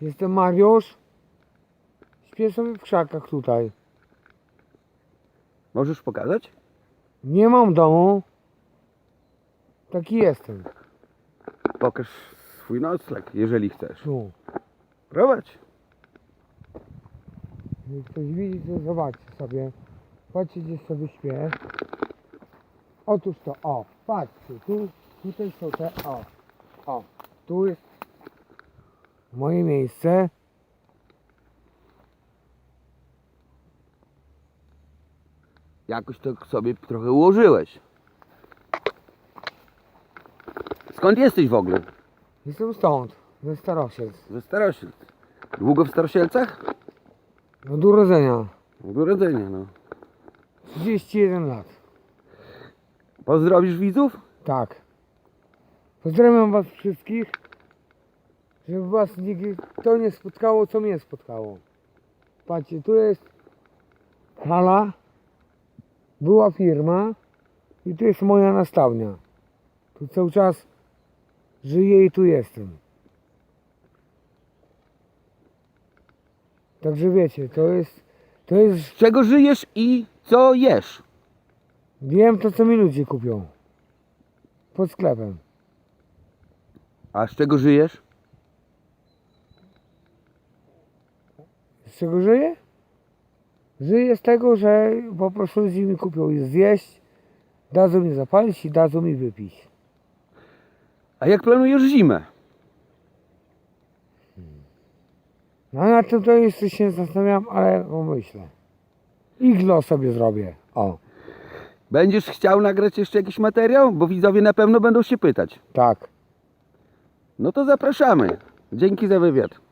Jestem Mariusz. Śpię sobie w krzakach tutaj. Możesz pokazać? Nie mam domu. Taki jestem. Pokaż swój nocleg, jeżeli chcesz. Tu. Prowadź. Jak ktoś widzi, to zobaczcie sobie. Patrzcie, gdzie sobie śpię. Otóż to, o, patrzcie, tu, tutaj są te, o, o, tu jest moje miejsce. Jakoś to sobie trochę ułożyłeś. Skąd jesteś w ogóle? Jestem stąd, ze Starosiec. Ze Starosielc. Długo w Starosielcach? Od urodzenia. Od urodzenia, no. 31 lat. Pozdrowisz widzów? Tak. Pozdrawiam was wszystkich. Żeby was nigdy to nie spotkało, co mnie spotkało. Patrzcie, tu jest hala. Była firma. I tu jest moja nastawnia. Tu cały czas żyję i tu jestem. Także wiecie, to jest, to jest, Z czego żyjesz i co jesz? wiem to co mi ludzie kupią. Pod sklepem. A z czego żyjesz? Z czego żyję? Żyję z tego, że po prostu ludzie mi kupią i zjeść, dadzą mi zapalić i dadzą mi wypić. A jak planujesz zimę? No na tym to jeszcze się zastanawiam, ale pomyślę. Iglo sobie zrobię. O, Będziesz chciał nagrać jeszcze jakiś materiał? Bo widzowie na pewno będą się pytać. tak. No to zapraszamy. Dzięki za wywiad.